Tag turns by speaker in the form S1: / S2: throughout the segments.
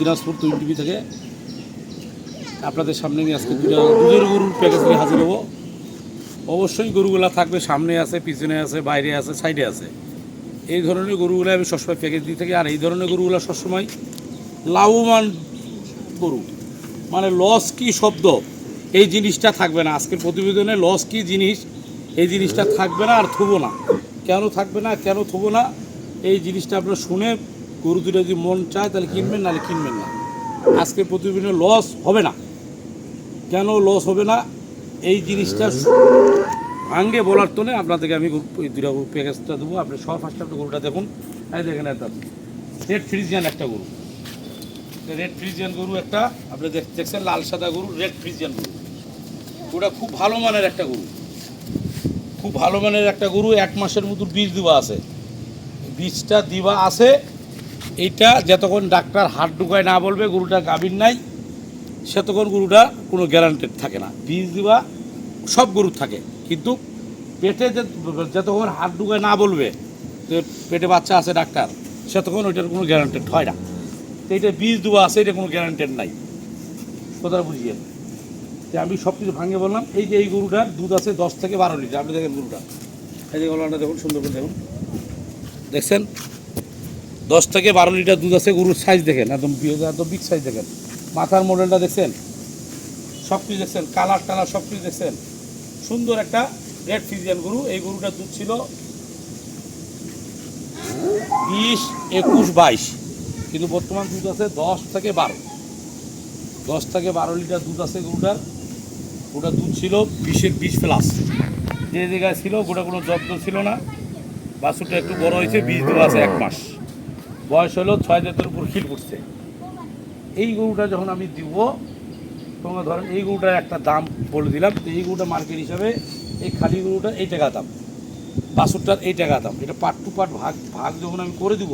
S1: Dinajpur তুইন TV থেকে আপনাদের সামনে নিয়ে আজকে দুটা দুধের গরুর প্যাকেজ নিয়ে হাজির হব। অবশ্যই গরুগুলা থাকবে, সামনে আছে, পিছনে আছে, বাইরে আছে সাইডে আছে। এই ধরনের গরুগুলো আমি সবসময় প্যাকেজ দিয়ে থাকি, আর এই ধরনের গরুগুলো সবসময় লাভবান গরু। মানে লস কি শব্দ? এই জিনিসটা থাকবে না। আজকের প্রতিবেদনে লস কি জিনিস, এই জিনিসটা থাকবে না আর থুবো না। কেন থাকবে না, কেন থুবো না, এই জিনিসটা আপনারা শুনে গরু দুটো যদি মন চায় তাহলে কিনবেন, নাহলে কিনবেন না। আজকের প্রতিবেদনে লস হবে না। কেন লস হবে না? এই জিনিসটা ভাঙ্গে বলার তোনে আপনাদেরকে আমি দুটা প্যাকেজটা দেবো। আপনি সব ফার্স্ট গরুটা দেখুন। এই দেখেন একটা রেড ফ্রিজিয়ান একটা গরু। রেড ফ্রিজিয়ান গরু একটা, আপনি দেখ- দেখছেন লাল, সাদা গরু রেড ফ্রিজিয়ান গরু। ওটা খুব ভালো মানের একটা গরু। খুব ভালো মানের একটা গরু, এক মাসের মতো বীজ দেওয়া আছে। বীজটা দিবা আছে, এইটা যতক্ষণ ডাক্তার হাত ঢুকায় না বলবে গরুটা গাভীর নাই, সেতক্ষণ গরুটা কোনো গ্যারান্টেড থাকে না। বীজ দিবা সব গরু থাকে। কিন্তু পেটে যতক্ষণ হাত ঢুকায় না বলবে পেটে বাচ্চা আছে ডাক্তার, সেতক্ষণ ওইটার কোনো গ্যারান্টেড হয় না। এটা বীজ দেওয়া আছে, এটা কোনো গ্যারান্টেড নাই। কথাটা বুঝিয়ে। যে আমি সব কিছু ভাঙে বললাম, এই যে এই গরুটার দুধ আছে দশ থেকে বারো লিটার, আপনি দেখেন গরুটা। এই যে গলাটা দেখুন, সুন্দর করে দেখুন। দেখছেন? দশ থেকে বারো লিটার দুধ আছে, গরুর সাইজ দেখেন, একদম একদম বিগ সাইজ দেখেন। মাথার মডেলটা দেখছেন? সব কিছু দেখছেন কালার টালার সব কিছু দেখছেন। সুন্দর একটা রেড ফিজিয়ান গরু, এই গরুটার দুধ ছিল বিশ, একুশ, বাইশ। কিন্তু বর্তমান দুধ আছে দশ থেকে বারো। দশ থেকে বারো লিটার দুধ আছে গরুটার। ওটা দুধ ছিল বিশের বিশ প্লাস। যে জায়গায় ছিল গোটা কোনো যত্ন ছিল না। বাছুরটা একটু বড় হয়েছে বীজ দেওয়া আছে এক মাস। বয়স হলো ছয় জাতের উপর খিল পড়ছে। এই গরুটা যখন আমি দিব, তোমরা ধরেন এই গরুটার একটা দাম বলে দিলাম, তো এই গরুটা মার্কেট হিসাবে এই খালি গরুটা এই টাকা দাম। বাছুরটার এই টাকা দাম। এটা পার্ট টু পার্ট ভাগ ভাগ যখন আমি করে দিব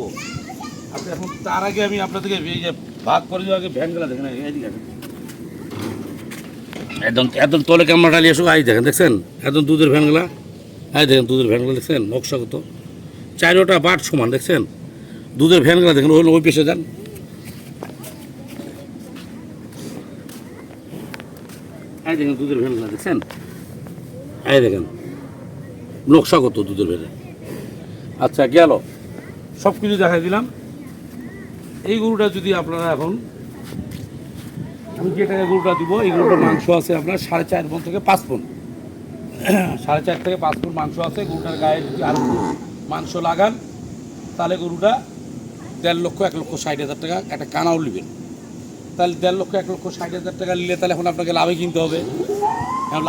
S1: আপনি এখন তার আগে আমি আপনাদেরকে এই যে ভাগ করে দেওয়ার আগে ভ্যানগুলো দেখেন। একদম একদম তলে ক্যামেরাটা নিয়ে এসো আই দেখেন, দেখছেন? একদম দুধের ভ্যানগুলা আই দেখেন দুধের ভ্যানগুলো দেখছেন? নকশা কত। চারোটা বাট সমান, দেখছেন? দুধের ভ্যানগুলো দেখেন, ওই ওই পেশে যান। এই দেখেন দুধের ভ্যানগুলো দেখছেন? এই দেখেন। নকশা কত দুধের ভ্যানে। আচ্ছা গেল। সব কিছু দেখাই দিলাম। এই গরুটা যদি আপনারা এখন আমি যে টাকা গরুটা দিব, এই গরুটার মাংস আছে আপনার সাড়ে চার পন থেকে পাঁচ পন সাড়ে চার থেকে পাঁচ পন মাংস আছে, গরুটার গায়ে যদি আরও মাংস লাগান, তাহলে গরুটা দেড় লক্ষ, এক লক্ষ, ষাট হাজার টাকা একটা কানাও নেবেন। তাহলে দেড় লক্ষ, এক লক্ষ, ষাট হাজার টাকা নিলে তাহলে এখন আপনাকে লাভে কিনতে হবে।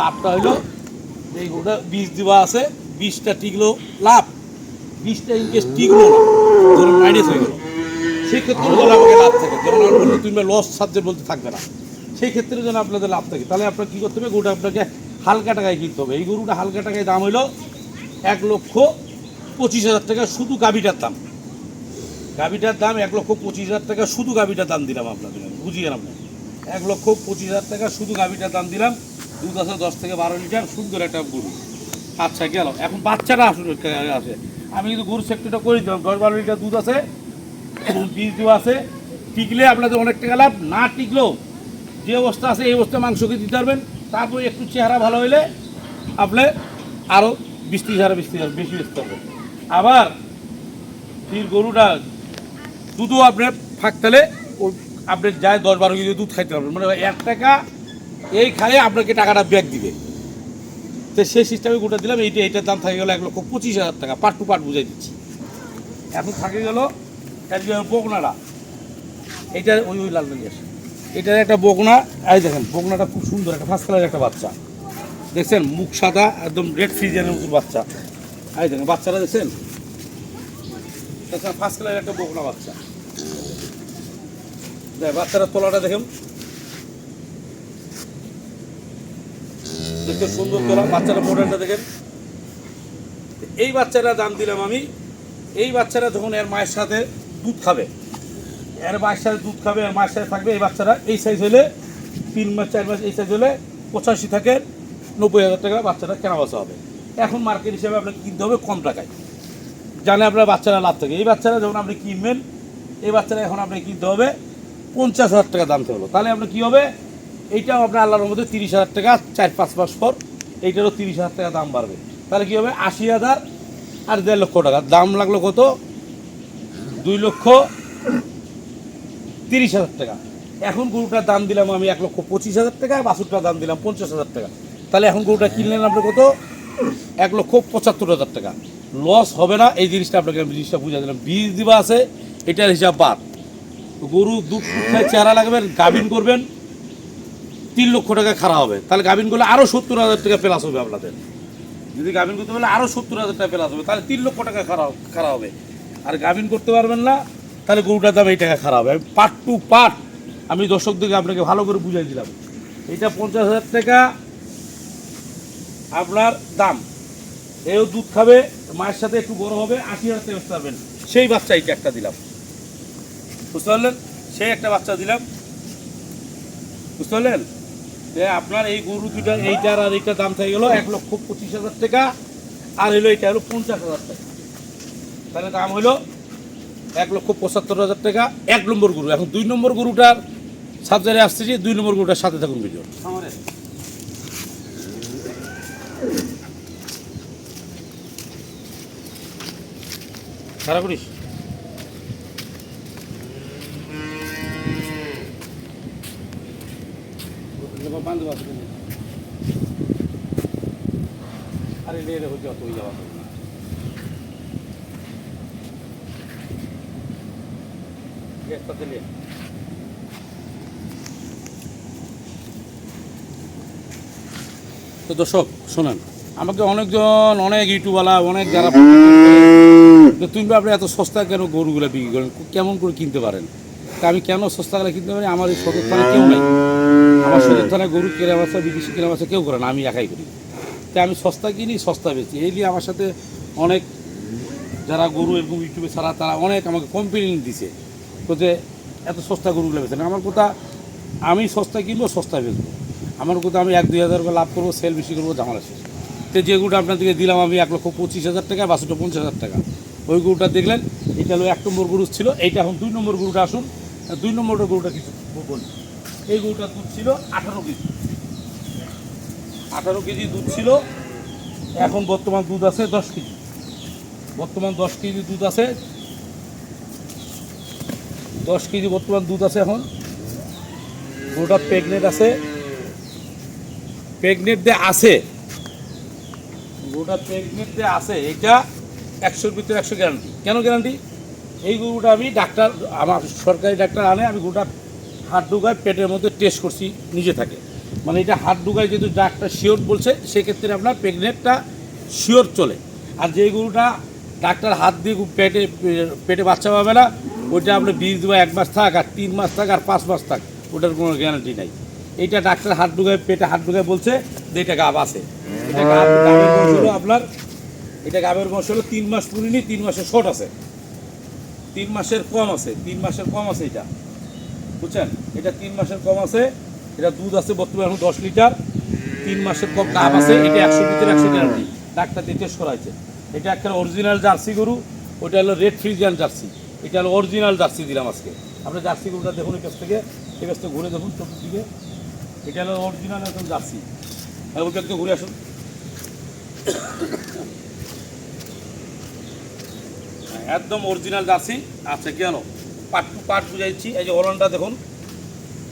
S1: লাভটা হলো এই গরুটা বীজ দেওয়া আছে, বীজটা টিকলো লাভ। বীজটা ইনকেস টিকলো ধরুন মাইনাস হয়ে গেল। সেই ক্ষেত্রে যেন আমাকে লাভ থাকে, যেমন আমরা তুমি লস সাবজেক্ট বলতে থাকবে না। সেই ক্ষেত্রে যেন আপনাদের লাভ থাকে, তাহলে আপনার কী করতে হবে? গরুটা আপনাকে হালকা টাকায় কিনতে হবে। এই গরুটা হালকা টাকায় দাম হলো এক লক্ষ পঁচিশ হাজার টাকা শুধু গাভিটার দাম। গাভিটার দাম এক লক্ষ পঁচিশ হাজার টাকা শুধু গাভিটার দাম দিলাম আপনাদের বুঝিয়ে গেলাম এক লক্ষ পঁচিশ হাজার টাকা শুধু গাভিটার দাম দিলাম দুধ আছে দশ থেকে বারো লিটার সুন্দর একটা গরু। আচ্ছা গেল। এখন বাচ্চারা আসলে আছে। আমি কিন্তু গরু সেক্টরটা করে দিলাম, দশ বারো লিটার দুধ আছে বীজ দেওয়া আছে, টিকলে আপনাদের অনেক টাকা লাভ, না টিকলেও যে অবস্থা আছে, এই অবস্থা মাংসকে দিতে পারবেন। তারপর একটু চেহারা ভালো হলে আপনি আরও বিশ ত্রিশ হাজার বিশ হাজার বেশি বেচতে পারবেন। আবার ফির গরুটা দুধও আপনার ফাঁক তালে ওই আপনি যায় দশ বারো কেজি দুধ খাইতে পারবেন। মানে এক টাকা এই খাইয়ে আপনাকে টাকাটা ব্যাগ দিবে। তো সেই সিস্টেমে গোটা দিলাম, এইটা এইটার দাম থাকে গেলো এক লক্ষ পঁচিশ হাজার টাকা পার্ট টু পার্ট বুঝাই দিচ্ছি। এখন থাকে গেল বকনাটা। এইটা ওই ওই লাল আসে এটার একটা বকনা, এই দেখেন, বকনাটা খুব সুন্দর, একটা ফার্স্ট কালার একটা বাচ্চা। দেখছেন, মুখ সাদা, একদম রেড ফ্রিজিয়ানের মতো বাচ্চা। এই দেখেন, বাচ্চাটা দেখছেন? দেখছেন ফার্স্ট কালার একটা বকনা বাচ্চা। দেখ বাচ্চাটার তলাটা দেখুন। দেখতে সুন্দর তোলা বাচ্চারা মডেলটা দেখেন। এই বাচ্চাটা দাম দিলাম আমি। এই বাচ্চারা যখন এর মায়ের সাথে দুধ খাবে। এর সাথে দুধ খাবে, এর সাথে থাকবে, এই বাচ্চারা এই সাইজ হলে তিন মাস, চার মাস, এই সাইজ হলে পঁচাশি থেকে নব্বই হাজার টাকা বাচ্চাটা কেনা বেচা হবে। এখন মার্কেট হিসেবে আপনাকে কিনতে হবে কম টাকায়। জানে আপনার বাচ্চারা লাভ থাকে। এই বাচ্চারা যখন আপনি কিনবেন, এই বাচ্চারা এখন আপনি কিনতে হবে পঞ্চাশ হাজার টাকা দাম হলো তাহলে আপনার কী হবে? এইটাও আপনার আল্লাহর মধ্যে তিরিশ হাজার টাকা, চার পাঁচ মাস পর এইটারও তিরিশ হাজার টাকা দাম বাড়বে। তাহলে কী হবে? আশি হাজার আর দেড় লক্ষ টাকা। দাম লাগল কত? দুই লক্ষ তিরিশ হাজার টাকা। এখন গরুটার দাম দিলাম আমি এক লক্ষ পঁচিশ হাজার টাকা, বাছুরটার দাম দিলাম পঞ্চাশ হাজার টাকা। তাহলে এখন গরুটা কিনলেন আপনি কত? এক লক্ষ পঁচাত্তর হাজার টাকা। লস হবে না, এই জিনিসটা আপনাকে আমি জিনিসটা বুঝা দিলাম। বীজ দিবা আছে, এটার হিসাব বাদ। গরু দুধ চেহারা লাগবেন গাভিন করবেন, তিন লক্ষ টাকা খারাপ হবে। তাহলে গাভিন করলে আরও সত্তর হাজার টাকা প্লাস হবে আপনাদের। যদি গাভিন করতে পারলে আরও সত্তর হাজার টাকা প্লাস হবে, তাহলে তিন লক্ষ টাকা খারাপ খারাপ হবে। আর গাভিন করতে পারবেন না, তাহলে গরুটার দাম এই টাকা খারাপ। হবে পার্ট টু পার্ট আমি দর্শকদেরকে আপনাকে ভালো করে বুঝাই দিলাম। এটা পঞ্চাশ হাজার টাকা, আপনার দাম। এও দুধ খাবে, মায়ের সাথে একটু বড় হবে, আশি হাজার টাকা পারবেন সেই বাচ্চা এইটা একটা দিলাম। বুঝতে পারলেন? সেই একটা বাচ্চা দিলাম। বুঝতে পারলেন? যে আপনার এই গরু দুটা এইটার আর এইটার দাম থেকে গেল এক লক্ষ পঁচিশ হাজার টাকা, আর হলো এটা হলো পঞ্চাশ হাজার টাকা। তাহলে দাম হলো এক লক্ষ পঁচাত্তর হাজার টাকা এক নম্বর গরু। এখন দুই নম্বর গরুটার সাবজারে আসতেছি দুই নম্বর গরুটার সাথে থাকুন ভিডিও। সারা করিস। আরে রে হচ্ছে অত হয়ে যাওয়া। তো দর্শক শোনেন আমাকে অনেকজন অনেক ইউটিউবওয়ালা অনেক যারা তুমি আপনি এত সস্তা কেন গরুগুলো বিক্রি করেন? কেমন করে কিনতে পারেন? তা আমি কেন সস্তা করে কিনতে পারি? আমার এই সদর থানায় কেউ নাই। আমার সদর থানায় গরু কেনা বাসা বিদেশি কেনা বাসা কেউ করে না আমি একাই করি। তাই আমি সস্তা কিনি সস্তা বেচি। এই নিয়ে আমার সাথে অনেক যারা গরু এরকম ইউটিউবে ছাড়া তারা অনেক আমাকে কমপ্লেন দিছে। যে এত সস্তা গরুগুলো বেচেন। আমার কথা, আমি সস্তা কিনবো সস্তা বেচবো। আমার কথা, আমি এক দুই হাজার করে লাভ করব সেল বেশি করব, ঝামেলা শেষ। তো যে গরুটা আপনাদেরকে দিলাম আমি এক লক্ষ পঁচিশ হাজার টাকা বাসুটা পঞ্চাশ হাজার টাকা। ওই গরুটা দেখলেন, এটা হলো এক নম্বর গরু ছিল, এইটা এখন দুই নম্বর গরুটা আসুন, দুই নম্বরটা গরুটা কিছু বলি এই গরুটা দুধ ছিল আঠারো কেজি। আঠারো কেজি দুধ ছিল, এখন বর্তমান দুধ আছে দশ কেজি। বর্তমান দশ কেজি দুধ আছে দশ কেজি বর্তমান দুধ আছে এখন। গরুটা প্রেগনেন্ট আছে। প্রেগনেন্ট দিয়ে আছে। গরুটা প্রেগনেন্ট দিয়ে আছে। এটা একশোর ভিতরে একশো গ্যারান্টি কেন গ্যারান্টি এই গরুটা আমি ডাক্তার, আমার সরকারি ডাক্তার আনে, আমি গরুটা হাত ডুগায় পেটের মধ্যে টেস্ট করছি, নিজে থাকে। মানে এটা হাত ডুগায় যেহেতু ডাক্তার শিওর বলছে, সেক্ষেত্রে আপনার প্রেগনেন্টটা শিওর চলে। আর যে গরুটা ডাক্তার হাত দিয়ে পেটে পেটে বাচ্চা পাবে না ওইটা আপনি বিষ দেবো এক মাস থাক আর তিন মাস থাক আর পাঁচ মাস থাক, ওটার কোনো গ্যারান্টি নাই। এইটা ডাক্তার হাত ডুগায় পেটে হাত ডুগায় বলছে যে এটা গাব আছে। আপনার, এটা গাবের বয়স হলো তিন মাস পুরিনি, তিন মাসের শর্ট আছে। তিন মাসের কম আছে, তিন মাসের কম আছে এটা। বুঝছেন? এটা তিন মাসের কম আছে, এটা দুধ আছে বর্তমানে এখন দশ লিটার। তিন মাসের কম গাব আছে, এটা একশো লিটার, একশো গ্যারান্টি ডাক্তার দিয়ে টেস্ট করা হয়েছে এটা একটা অরিজিনাল জার্সি গরু, ওটা হলো রেড ফ্রিজিয়ান জার্সি। এটা হলো অরিজিনাল জার্সি দিলাম আজকে। আপনি জার্সি গরুটা দেখুন এই কাছ থেকে, এই কাছ থেকে ঘুরে দেখুন চতুর্দিকে। এটা হলো অরিজিনাল একদম জার্সি আর ওইটা থেকে ঘুরে আসুন। একদম অরিজিনাল জার্সি আচ্ছা কেন পাট টু পাট বুঝাইছি। এই যে ওলনটা দেখুন।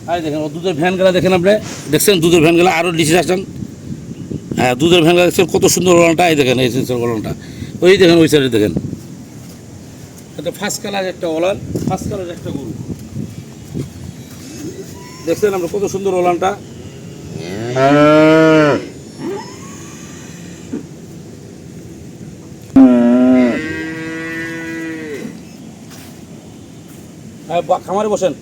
S1: আর দেখেন, ও দুধের ভ্যানগুলা দেখেন আপনি? দেখছেন দুধের ভ্যানগুলা আরও নিচে আসছেন হ্যাঁ দুধের ভ্যানগুলা দেখছেন কত সুন্দর গলনটা এই দেখেন, এই সুন্দর গলনটা ওই দেখেন, ওই সাইডে দেখেন। এটা ফার্স্ট কালার একটা ওলান ফার্স্ট কালার একটা গরু। দেখছেন আমরা কত সুন্দর ওলানটা? হ্যাঁ খামারে বসেন।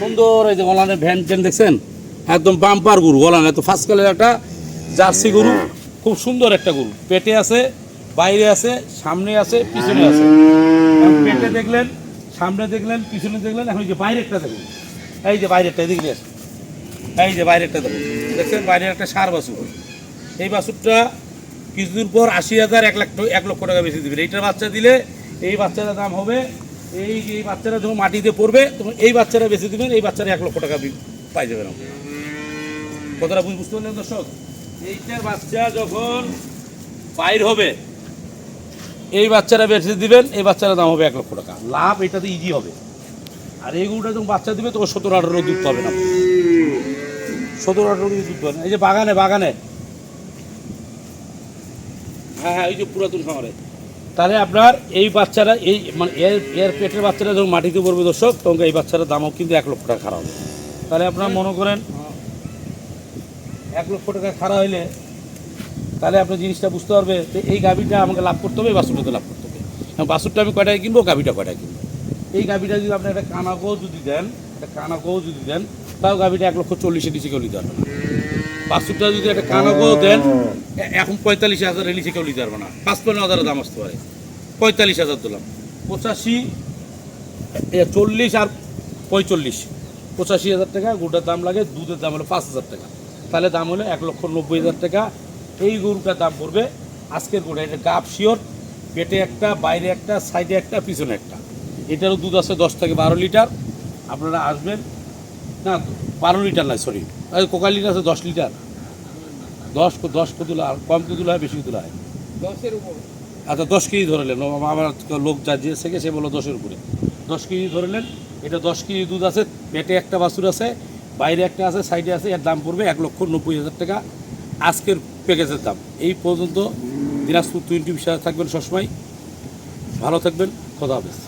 S1: সুন্দর এই যে ওলানের ভ্যান ট্যান দেখছেন? একদম বাম্পার গরু বলা না তো ফার্স্ট কালের একটা জার্সি গরু খুব সুন্দর একটা গরু। পেটে আছে বাইরে আছে সামনে আছে পিছনে আছে। পেটে দেখলেন সামনে দেখলেন পিছনে দেখলেন এখন এই যে বাইরেরটা দেখুন। এই যে বাইরেরটা এদিকে নিয়ে আসুন। এই যে বাইরেরটা দেখুন। দেখছেন বাইরের একটা সার বাছুর। এই বাছুরটা কিছুদিন পর আশি হাজার এক লাখ এক লক্ষ টাকা বেশি দেবেন এইটার বাচ্চা দিলে এই বাচ্চাটার দাম হবে এই যে এই বাচ্চারা যখন মাটিতে পড়বে তখন এই বাচ্চারা বেশি দেবেন এই বাচ্চারা এক লক্ষ টাকা পাই যাবেন বুঝ- বুঝতে পারলেন দর্শক? এইটার বাচ্চা যখন বাইর হবে, এই বাচ্চারা বেশি দিবেন, এই বাচ্চারা দাম হবে এক লক্ষ টাকা। লাভ এটাতে ইজি হবে। আর এই গরুটা যখন বাচ্চা দিবে, তখন সতেরো আঠারো দুধ পাবেন আপনি। সতেরো আঠারো কেজি দুধ পাবেন। এই যে বাগানে বাগানে। হ্যাঁ হ্যাঁ এই যে পুরাতন শহরে তাহলে আপনার এই বাচ্চারা, এই মানে এর এর পেটের বাচ্চারা যখন মাটিতে পড়বে দর্শক, তখন এই বাচ্চাটার দামও কিন্তু এক লক্ষ টাকা খারাপ হবে। তাহলে আপনারা মনে করেন এক লক্ষ টাকা খারাপ হইলে তাহলে আপনি জিনিসটা বুঝতে পারবে যে এই গাভিটা আমাকে লাভ করতে হবে বাছুরটাতে লাভ করতে হবে। বাছুরটা আমি কয়টায় কিনবো? গাভিটা কয়টায় কিনবো? এই গাভিটা যদি আপনি একটা কানাগো যদি দেন, একটা কানাকো যদি দেন, তাও গাভিটা এক লক্ষ চল্লিশের নিচে কেউ নিতে পারবে না। বাছুরটা যদি একটা কানাগো দেন এখন পঁয়তাল্লিশ হাজারের নিচে কেউ নিতে পারবে না। পাঁচপান্ন হাজারের দাম আসতে পারে। পঁয়তাল্লিশ হাজার দিলাম। পঁচাশি চল্লিশ আর পঁয়তাল্লিশ পঁচাশি হাজার টাকা গরুটার দাম লাগে দুধের দাম হলো পাঁচ হাজার টাকা। তাহলে দাম হলো এক লক্ষ নব্বই হাজার টাকা। এই গরুটার দাম পড়বে আজকের গরুটা এটা গাপ শিওর পেটে একটা বাইরে একটা সাইডে একটা পিছনে একটা। এটারও দুধ আছে দশ থেকে বারো লিটার। আপনারা আসবেন না বারো লিটার নয় সরি কোকা লিটার আছে দশ লিটার। দশ দশ আর কম কতুলা হয় বেশি কতুলা হয়।
S2: দশের উপর।
S1: আচ্ছা দশ কেজি ধরে নেন। আমার লোক যা যে সে বলল দশের উপরে। দশ কেজি ধরলেন এটা দশ কেজি দুধ আছে, পেটে একটা বাছুর আছে, বাইরে একটা আছে, সাইডে আছে, এর দাম পড়বে এক লক্ষ নব্বই হাজার টাকা। আজকের প্যাকেজের দাম, এই পর্যন্ত দিনাজপুর টোয়েন্টি বিষয়ে থাকবেন সবসময়। ভালো থাকবেন, খোদা হাফেজ।